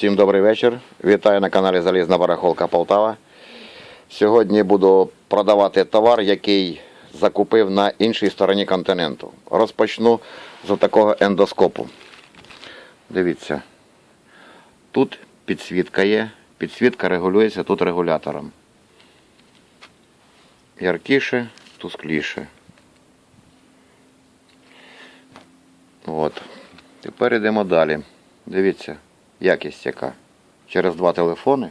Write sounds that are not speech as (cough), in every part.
Всім добрий вечір. Вітаю на каналі Залізна Барахолка Полтава. Сьогодні буду продавати товар, який закупив на іншій стороні континенту. Розпочну з такого ендоскопу. Дивіться. Тут підсвітка є. Підсвітка регулюється тут регулятором. Яркіше, тускліше. От. Тепер йдемо далі. Дивіться, якість яка. Через два телефони.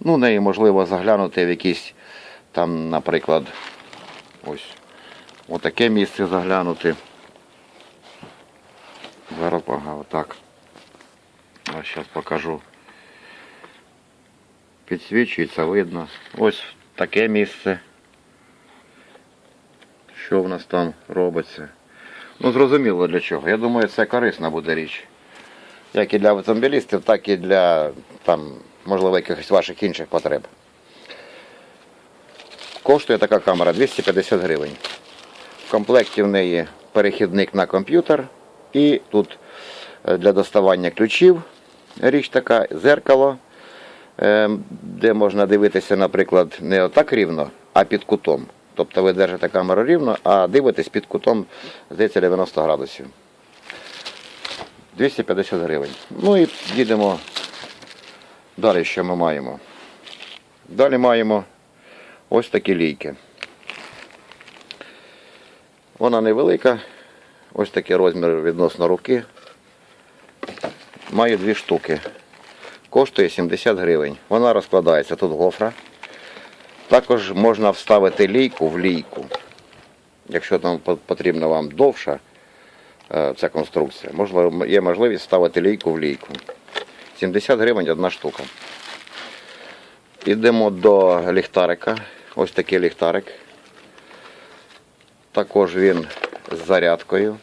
Ну, неї можливо заглянути в якісь там, наприклад, ось отаке місце заглянути. Зараз ага, отак. А зараз покажу. Підсвічується, видно. Ось таке місце. Що в нас там робиться? Ну, зрозуміло для чого. Я думаю, це корисна буде річ. Як і для автомобілістів, так і для там, можливо, якихось ваших інших потреб. Коштує така камера 250 гривень. В комплекті в неї перехідник на комп'ютер і тут е, для доставання ключів річ така, зеркало, е, де можна дивитися, наприклад, не отак рівно, а під кутом. Тобто ви держите камеру рівно, а дивитесь під кутом, здається, 90 градусів. 250 гривень. Ну і їдемо далі, що ми маємо. Далі маємо ось такі лійки. Вона невелика, ось такий розмір відносно руки. Маю дві штуки. Коштує 70 гривень. Вона розкладається, тут гофра. Також можна вставити лійку в лійку. Якщо там потрібна вам довша е, ця конструкція, можливо, є можливість вставити лійку в лійку. 70 гривень одна штука. Йдемо до ліхтарика. Ось такий ліхтарик. Також він з зарядкою.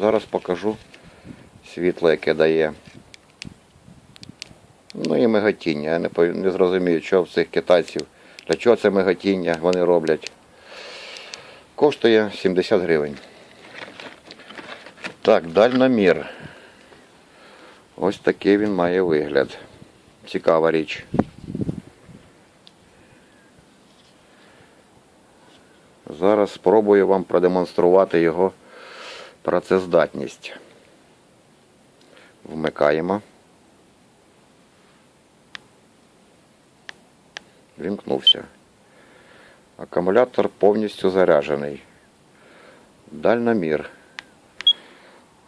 Зараз покажу світло, яке дає. Ну і миготіння. Я не, не зрозумію, що в цих китайців. Для чого це миготіння вони роблять. Коштує 70 гривень. Так, дальномір. Ось такий він має вигляд. Цікава річ. Зараз спробую вам продемонструвати його працездатність. Вмикаємо. Вімкнувся. Акумулятор повністю заряджений. Дальномір.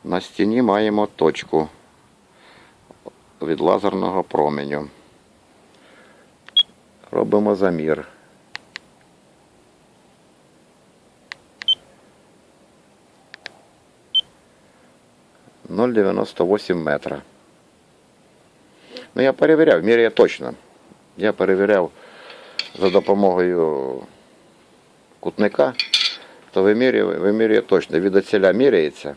На стіні маємо точку від лазерного променю. Робимо замір. Ноль дев'яносто восемь метра. Ну, я перевіряв, міряє точно. Я перевіряв за допомогою кутника, то вимірює, вимірює точно. Від оціля міряється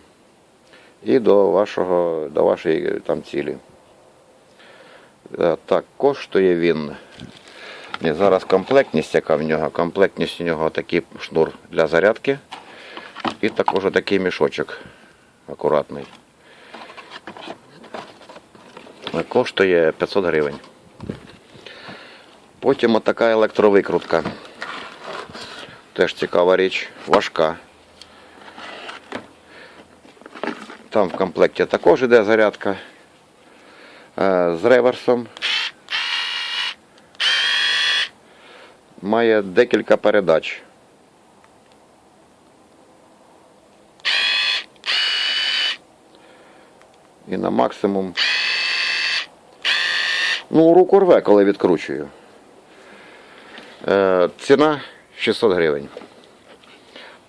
і до вашого, до вашої там цілі. Е, Так, коштує він. Ні, зараз комплектність, яка в нього. Комплектність у нього такий шнур для зарядки. І також такий мішочок акуратний. Коштує 500 гривень. Потім отака електровикрутка. Теж цікава річ, важка. Там в комплекті також іде зарядка е, з реверсом. Має декілька передач. І на максимум. Ну, руку рве, коли відкручую. Е, ціна 600 гривень.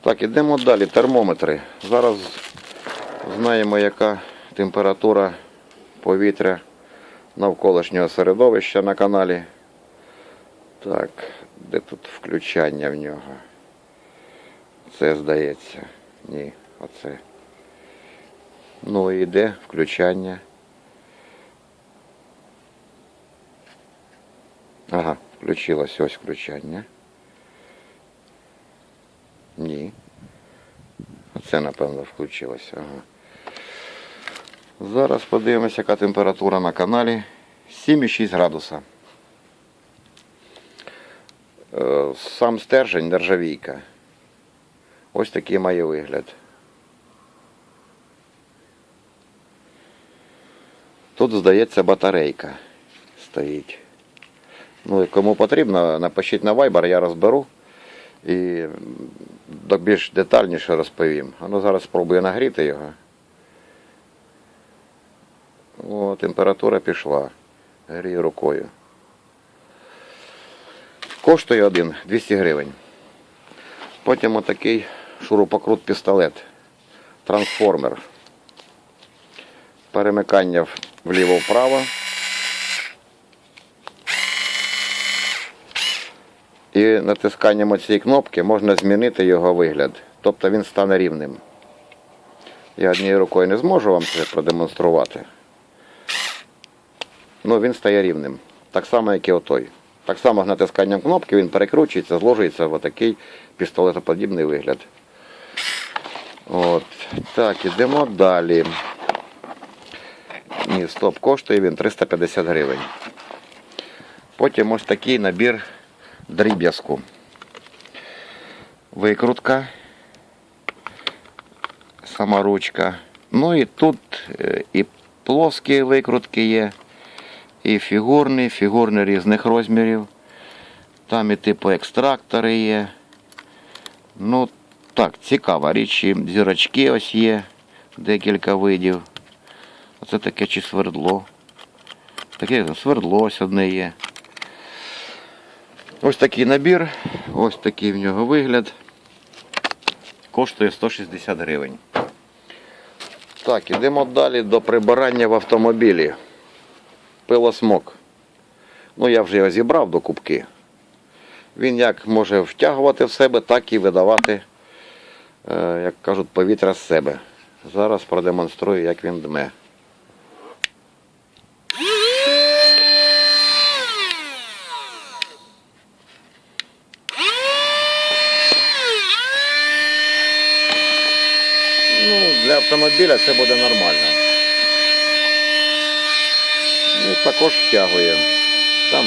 Так, ідемо далі. Термометри. Зараз знаємо, яка температура повітря навколишнього середовища на каналі. Так, де тут включання в нього? Це здається. Ні, оце. Ну і де включання? Ага, включилось ось включання. Ні. це, напевно, включилося. Ага. Зараз подивимося, яка температура на каналі. 7,6 градуса. Е, Сам стержень нержавійка. Ось такий має вигляд. Тут, здається, батарейка стоїть. Ну кому потрібно, напишіть на Viber, я розберу і більш детальніше розповім. А ну зараз спробую нагріти його. О, температура пішла. Грію рукою. Коштує один 200 гривень. Потім отакий шурупокрут пістолет. Трансформер. Перемикання вліво-вправо. І натисканням цієї кнопки можна змінити його вигляд. Тобто він стане рівним. Я однією рукою не зможу вам це продемонструвати. Ну, він стає рівним. Так само, як і отой. Так само з натисканням кнопки він перекручується, зложується в отакий пістолетоподібний вигляд. От. Так, ідемо далі. Ні, стоп, коштує він 350 гривень. Потім ось такий набір дріб'язку. Викрутка. Сама ручка. Ну і тут е, і плоскі викрутки є, і фігурні, фігурні різних розмірів. Там і типу екстрактори є. Ну, так, цікава річ. І зірочки ось є, декілька видів. Оце таке чи свердло. Таке свердло ось одне є. Ось такий набір, ось такий в нього вигляд. Коштує 160 гривень. Так, ідемо далі до прибирання в автомобілі. Пилосмок. Ну, я вже його зібрав до кубки. Він як може втягувати в себе, так і видавати, е, як кажуть, повітря з себе. Зараз продемонструю, як він дме. Ну, для автомобіля це буде нормально. Ну, також втягує. Там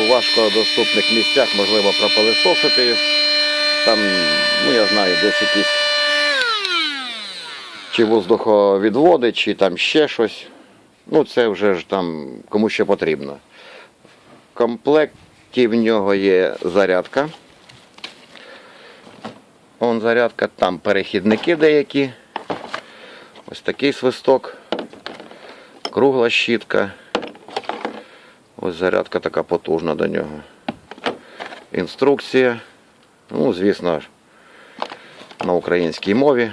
у важкодоступних місцях можливо пропилисосити. Там, ну я знаю, десь якісь чи воздуховідводи, чи там ще щось. Ну, це вже ж там кому ще потрібно. В комплекті в нього є зарядка. Вон зарядка, там перехідники деякі. Ось такий свисток. Кругла щітка. Ось зарядка така потужна до нього. Інструкція. Ну, звісно, на українській мові.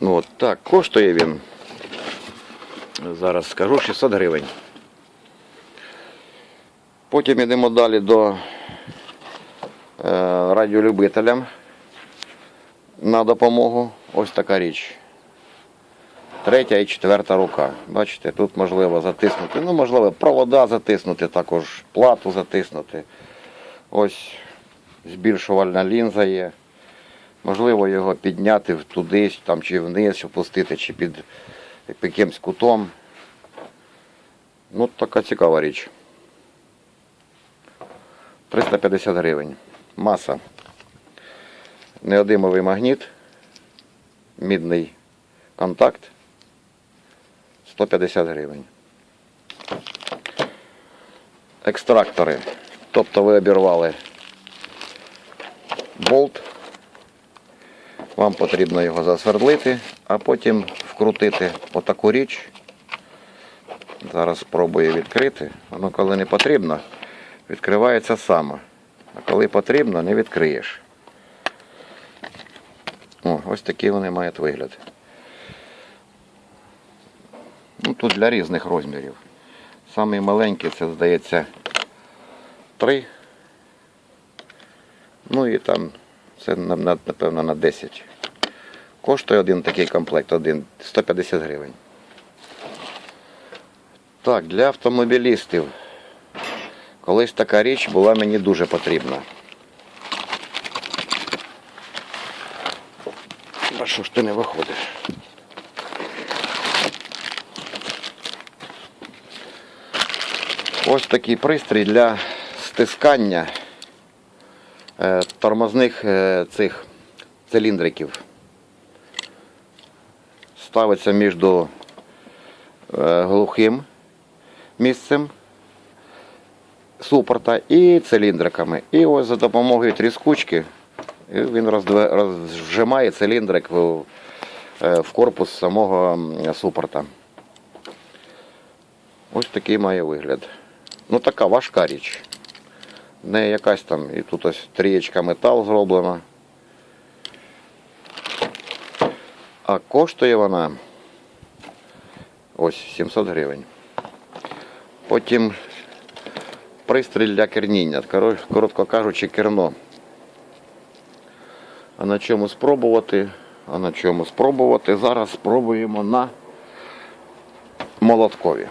Ну, от так, коштує він. Зараз скажу 600 гривень. Потім йдемо далі до е, радіолюбителям на допомогу. Ось така річ. Третя і четверта рука. Бачите, тут можливо затиснути. Ну, можливо, провода затиснути, також плату затиснути. Ось збільшувальна лінза є. Можливо, його підняти туди, там, чи вниз, опустити, чи під якимсь кутом. Ну, така цікава річ. 350 гривень. Маса. Неодимовий магніт. Мідний контакт. 150 гривень. Екстрактори. Тобто ви обірвали болт. Вам потрібно його засвердлити, а потім вкрутити отаку річ. Зараз спробую відкрити. Воно коли не потрібно, відкривається само. А коли потрібно, не відкриєш. О, ось такі вони мають вигляд. Ну, тут для різних розмірів. Самий маленький це, здається, 3. Ну і там це на- на- напевно на 10. Коштує один такий комплект, один 150 гривень. Так, для автомобілістів. Колись така річ була мені дуже потрібна. А що ж ти не виходиш? Ось такий пристрій для стискання е, тормозних е, цих циліндриків. Ставиться між е, глухим місцем супорта і циліндриками. І ось за допомогою тріскучки і він розжимає циліндрик в, е, в корпус самого супорта. Ось такий має вигляд. Ну така важка річ. Не якась там, і тут ось трієчка метал зроблена. А коштує вона ось 700 гривень. Потім пристрій для керніння. Коротко кажучи, керно. А на чому спробувати? А на чому спробувати? Зараз спробуємо на молоткові.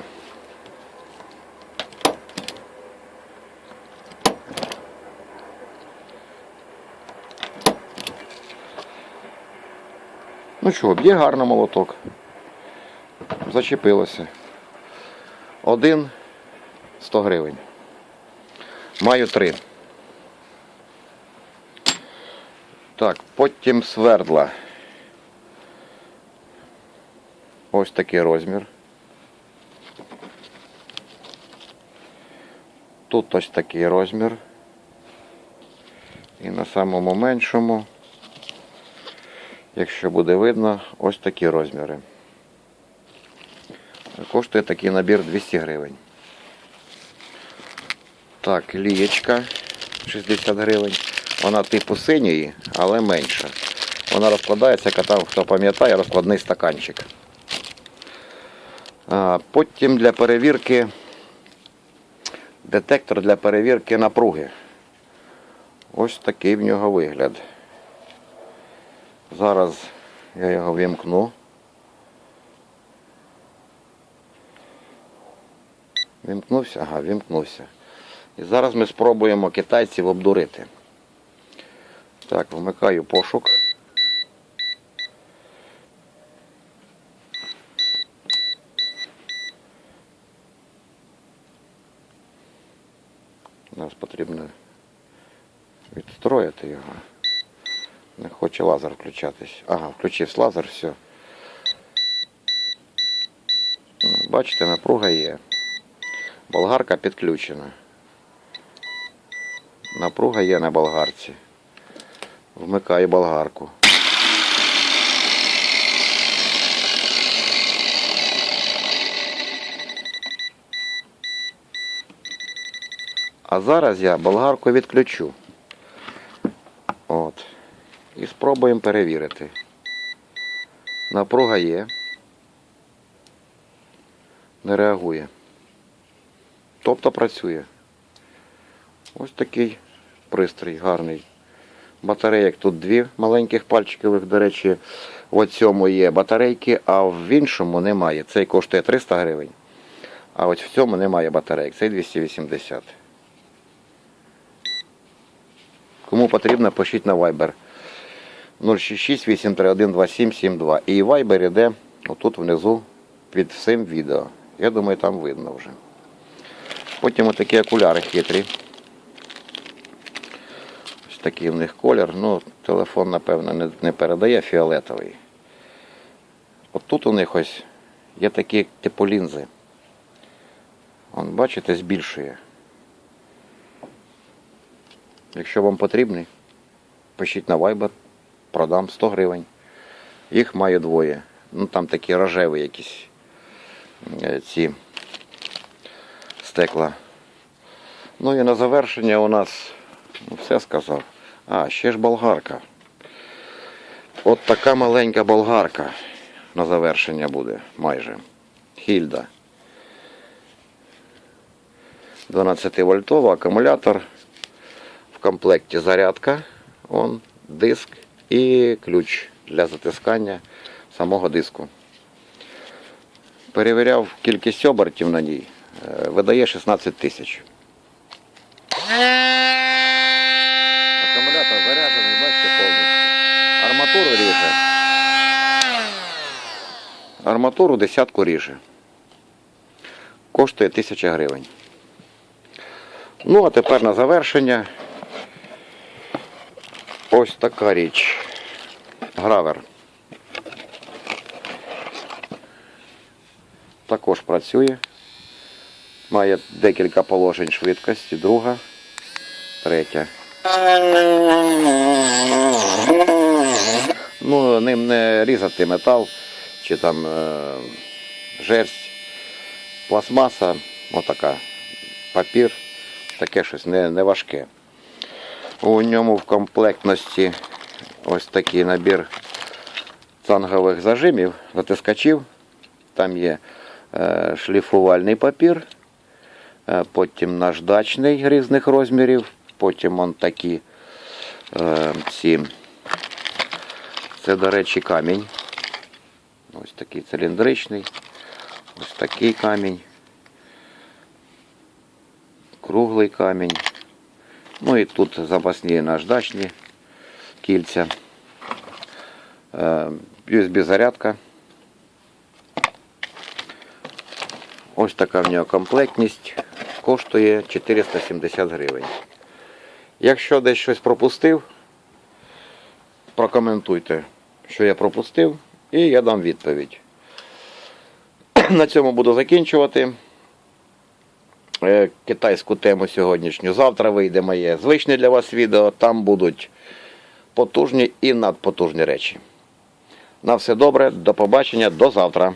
Ну що, б'є гарно молоток. Зачепилося. Один 100 гривень. Маю три. Так, потім свердла. Ось такий розмір. Тут ось такий розмір. І на самому меншому, якщо буде видно, ось такі розміри. Коштує такий набір 200 гривень. Так, лієчка 60 гривень. Вона типу синьої, але менша. Вона розкладається, яка там, хто пам'ятає, розкладний стаканчик. Потім для перевірки детектор для перевірки напруги. Ось такий в нього вигляд. Зараз я його вімкну. Вімкнувся? Ага, вімкнувся. І зараз ми спробуємо китайців обдурити. Так, вмикаю пошук. Нас потрібно відстроїти його. Не хоче лазер включатись. Ага, включився лазер, все. Бачите, напруга є. Болгарка підключена. Напруга є на болгарці. Вмикаю болгарку. А зараз я болгарку відключу. От. І спробуємо перевірити. Напруга є. Не реагує. Тобто працює. Ось такий пристрій гарний. Батарейок тут дві маленьких пальчикових, до речі, в цьому є батарейки, а в іншому немає. Цей коштує 300 гривень. А ось в цьому немає батарейок. Цей 280. Кому потрібно, пишіть на Viber 066 831 2772. І Viber іде отут внизу під всім відео. Я думаю, там видно вже. Потім отакі окуляри хитрі. Такий в них колір. Ну, телефон, напевно, не, не передає фіолетовий. От тут у них ось є такі типу лінзи. Вон, бачите, збільшує. Якщо вам потрібні, пишіть на Viber, продам 100 гривень. Їх маю двоє. Ну там такі рожеві якісь е, ці стекла. Ну і на завершення у нас ну, все сказав. А, ще ж болгарка. От така маленька болгарка на завершення буде майже. Хільда. 12 вольтовий акумулятор. В комплекті зарядка, он, диск і ключ для затискання самого диску. Перевіряв кількість обертів на ній. Е, Видає 16 тисяч. Акумулятор заряджений, бачите, повністю. Арматуру ріже. Арматуру десятку ріже. Коштує 1000 гривень. Ну, а тепер на завершення. Ось така річ. Гравер. Також працює. Має декілька положень швидкості. Друга, третя. Ну, ним не різати метал чи там е, жерсть, пластмаса, отака, папір, таке щось не, не важке. У ньому в комплектності ось такий набір цангових зажимів, затискачів. Там є е, шліфувальний папір, е, потім наждачний різних розмірів, потім он такі е, ці. Це, до речі, камінь. Ось такий циліндричний, ось такий камінь, круглий камінь. Ну і тут запасні наждачні кільця. Е, USB-зарядка. Ось така в нього комплектність. Коштує 470 гривень. Якщо десь щось пропустив, прокоментуйте, що я пропустив, і я дам відповідь. (clears throat) На цьому буду закінчувати. Е, Китайську тему сьогоднішню. Завтра вийде моє звичне для вас відео. Там будуть потужні і надпотужні речі. На все добре, до побачення, до завтра.